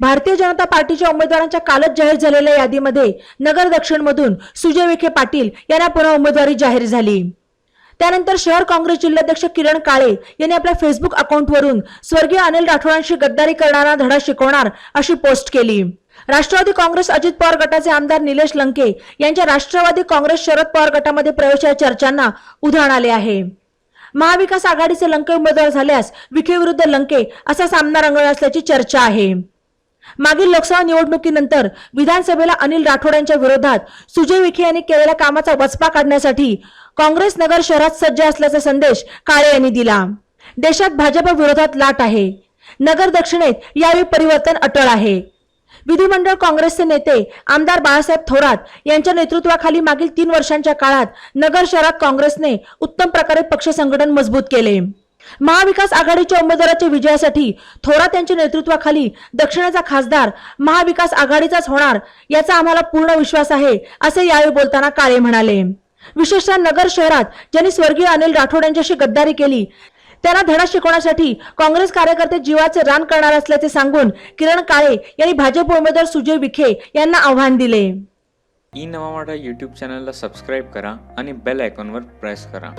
भारतीय जनता पार्टीच्या उमेदवारांच्या कालच जाहीर झालेल्या यादीमध्ये नगर दक्षिणमधून सुजय विखे पाटील यांना पुन्हा उमेदवारी जाहीर झाली. त्यानंतर शहर काँग्रेस जिल्हाध्यक्ष किरण काळे यांनी आपल्या फेसबुक अकाउंटवरून स्वर्गीय अनिल राठोडांशी गद्दारी करणारा धडा शिकवणार अशी पोस्ट केली. राष्ट्रवादी काँग्रेस अजित पवार गटाचे आमदार निलेश लंके यांच्या राष्ट्रवादी काँग्रेस शरद पवार गटामध्ये प्रवेश या चर्चांना उधाण आले आहे. महाविकास आघाडीचे लंके उमेदवार झाल्यास विखे विरुद्ध लंके असा सामना रंगणार असल्याची चर्चा आहे. मागील लोकसभा निवडणुकीनंतर विधानसभेला अनिल राठोड यांच्या विरोधात सुजय विखे यांनी केलेल्या कामाचा वचपा काढण्यासाठी काँग्रेस नगर शहरात सज्ज असल्याचा संदेश काळे यांनी दिला. देशात भाजप विरोधात लाट आहे. नगर दक्षिणेत यावेळी परिवर्तन अटळ आहे. विधिमंडळ काँग्रेसचे नेते आमदार बाळासाहेब थोरात यांच्या नेतृत्वाखाली मागील तीन वर्षांच्या काळात नगर शहरात काँग्रेसने उत्तम प्रकारे पक्ष संघटन मजबूत केले. महाविकास आघाडीच्या उमेदवाराच्या विजयासाठी थोरात यांच्या नेतृत्वाखाली दक्षिणेचा खासदार महाविकास आघाडीचाच होणार याचा आम्हाला पूर्ण विश्वास आहे असे यावेळी बोलताना काळे म्हणाले. विशेषतः नगर शहरात ज्यांनी स्वर्गीय अनिल राठोड यांच्याशी गद्दारी केली त्यांना धडा शिकवण्यासाठी काँग्रेस कार्यकर्ते जीवाचे रान करणार असल्याचे सांगून किरण काळे यांनी भाजप उमेदवार सुजय विखे यांना आव्हान दिले. ई नवा मराठा यूट्यूब चॅनलला सबस्क्राईब करा आणि बेल आयकॉनवर प्रेस करा.